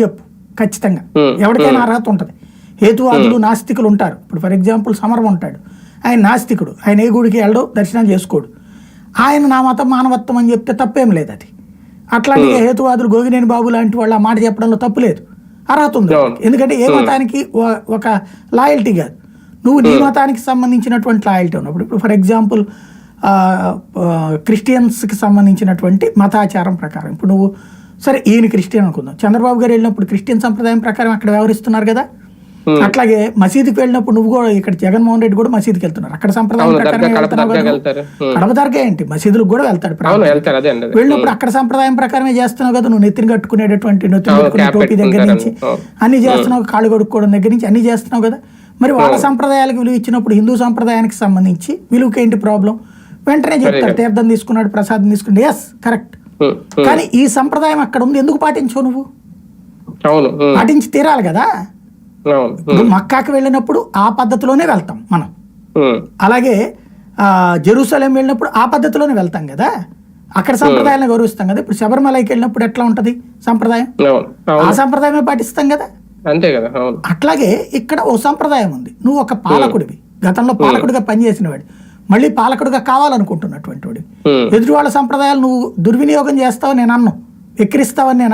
చెప్పు ఖచ్చితంగా. ఎవరికైనా అర్హత ఉంటుంది. హేతువాదులు నాస్తికులు ఉంటారు. ఇప్పుడు ఫర్ ఎగ్జాంపుల్ సమరం ఉంటాడు. ఆయన నాస్తికుడు. ఆయన ఏ గుడికి వెళ్ళడు దర్శనం చేసుకోడు. ఆయన నా మతం మానవత్వం అని చెప్తే తప్పేం లేదు అది. అట్లాంటి హేతువాదులు గోగినేని బాబు లాంటి వాళ్ళు ఆ మాట చెప్పడంలో తప్పు లేదు. అర్హత ఉంది. ఎందుకంటే ఏ మతానికి ఒక లాయల్టీ కాదు. నువ్వు నీ మతానికి సంబంధించినటువంటి లాయల్టీ ఉన్నప్పుడు ఇప్పుడు ఫర్ ఎగ్జాంపుల్ క్రిస్టియన్స్కి సంబంధించినటువంటి మతాచారం ప్రకారం. ఇప్పుడు నువ్వు సరే ఈయన క్రిస్టియన్ అనుకుందాం. చంద్రబాబు గారు వెళ్ళినప్పుడు క్రిస్టియన్ సంప్రదాయం ప్రకారం అక్కడ వ్యవహరిస్తున్నారు కదా? అట్లాగే మసీదుకి వెళ్ళినప్పుడు నువ్వు కూడా ఇక్కడ జగన్మోహన్ రెడ్డి కూడా మసీదుకి వెళ్తున్నారు. అక్కడ సంప్రదాయం ప్రకారం కడప దర్గా ఏంటి? మసీదులకు కూడా వెళ్తాడు. వెళ్ళినప్పుడు అక్కడ సంప్రదాయం ప్రకారమే చేస్తున్నావు కదా నువ్వు? నెత్తిని కట్టుకునేటటువంటి నెత్తిని కట్టుకునే టోపీ దగ్గర నుంచి. అన్ని చేస్తున్నావు కాళ్ళు కొడుక్కోవడం దగ్గర నుంచి అన్ని చేస్తున్నావు కదా? మరి వాళ్ళ సంప్రదాయాలకు విలువ ఇచ్చినప్పుడు హిందూ సంప్రదాయానికి సంబంధించి విలువకి ఏంటి ప్రాబ్లం? వెంటనే చెప్తారు తీర్థం తీసుకున్నాడు ప్రసాదం తీసుకున్నాడు. ఎస్ కరెక్ట్ కానీ ఈ సంప్రదాయం అక్కడ ఉంది. ఎందుకు పాటించవు నువ్వు? పాటించి తీరాలి కదా. మక్కాకి వెళ్ళినప్పుడు ఆ పద్ధతిలోనే వెళ్తాం మనం. అలాగే జెరూసలేం వెళ్ళినప్పుడు ఆ పద్ధతిలోనే వెళ్తాం కదా. అక్కడ సంప్రదాయాలను గౌరవిస్తాం కదా. ఇప్పుడు శబరిమలకి వెళ్ళినప్పుడు ఎట్లా ఉంటది సంప్రదాయం? ఆ సంప్రదాయమే పాటిస్తాం కదా. అంతే కదా అట్లాగే ఇక్కడ ఓ సంప్రదాయం ఉంది. నువ్వు ఒక పాలకుడివి. గతంలో పాలకుడిగా పనిచేసిన వాడు మళ్ళీ పాలకుడిగా కావాలనుకుంటున్నటువంటి ఉమ్. ఎదుటి వాళ్ళ సంప్రదాయాలు నువ్వు దుర్వినియోగం చేస్తావు నేను అన్ను ఎక్కిరిస్తావని నేను